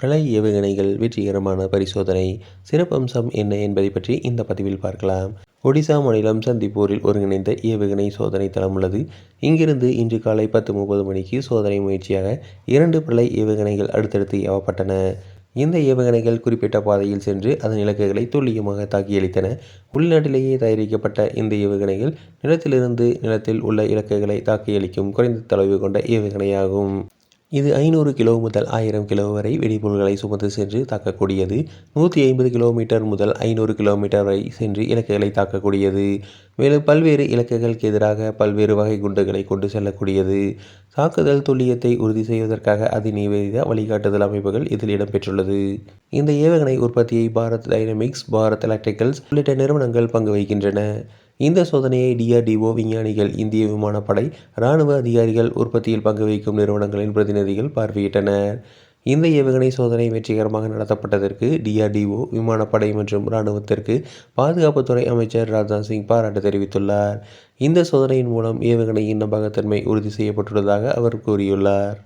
பிரளய் ஏவுகணைகள் வெற்றிகரமான பரிசோதனை சிறப்பம்சம் என்ன என்பதை பற்றி இந்த பதிவில் பார்க்கலாம். ஒடிசா மாநிலம் சந்திப்பூரில் ஒருங்கிணைந்த ஏவுகணை சோதனை தளம் உள்ளது. இங்கிருந்து இன்று காலை பத்து முப்பது மணிக்கு சோதனை முயற்சியாக இரண்டு பிரளய் ஏவுகணைகள் அடுத்தடுத்து ஏவப்பட்டன. இந்த ஏவுகணைகள் குறிப்பிட்ட பாதையில் சென்று அதன் இலக்குகளை துல்லியமாக தாக்கியளித்தன. உள்நாட்டிலேயே தயாரிக்கப்பட்ட இந்த ஏவுகணைகள் நிலத்திலிருந்து நிலத்தில் உள்ள இலக்குகளை தாக்கியளிக்கும் குறைந்த தொலைவு கொண்ட ஏவுகணையாகும். இது ஐநூறு கிலோ முதல் ஆயிரம் கிலோ வரை வெடிபொருள்களை சுமந்து சென்று தாக்கக்கூடியது. நூற்றி ஐம்பது கிலோமீட்டர் முதல் ஐநூறு கிலோமீட்டர் வரை சென்று இலக்குகளை தாக்கக்கூடியது. மேலும் பல்வேறு இலக்குகளுக்கு எதிராக பல்வேறு வகை குண்டுகளை கொண்டு செல்லக்கூடியது. தாக்குதல் துல்லியத்தை உறுதி செய்வதற்காக அதிநீவித வழிகாட்டுதல் அமைப்புகள் இதில் இடம்பெற்றுள்ளது. இந்த ஏவுகணை உற்பத்தியை பாரத் டைனமிக்ஸ் பாரத் எலக்ட்ரிக்கல்ஸ் உள்ளிட்ட நிறுவனங்கள் பங்கு வகிக்கின்றன. இந்த சோதனையை டிஆர்டிஓ விஞ்ஞானிகள் இந்திய விமானப்படை இராணுவ அதிகாரிகள் உற்பத்தியில் பங்கு வகிக்கும் நிறுவனங்களின் பிரதிநிதிகள் பார்வையிட்டனர். இந்த ஏவுகணை சோதனை வெற்றிகரமாக நடத்தப்பட்டதற்கு டிஆர்டிஓ விமானப்படை மற்றும் இராணுவத்திற்கு பாதுகாப்புத்துறை அமைச்சர் ராஜ்நாத் சிங் பாராட்டு தெரிவித்துள்ளார். இந்த சோதனையின் மூலம் ஏவுகணையின் நம்பகத்தன்மை உறுதி செய்யப்பட்டுள்ளதாக அவர் கூறியுள்ளார்.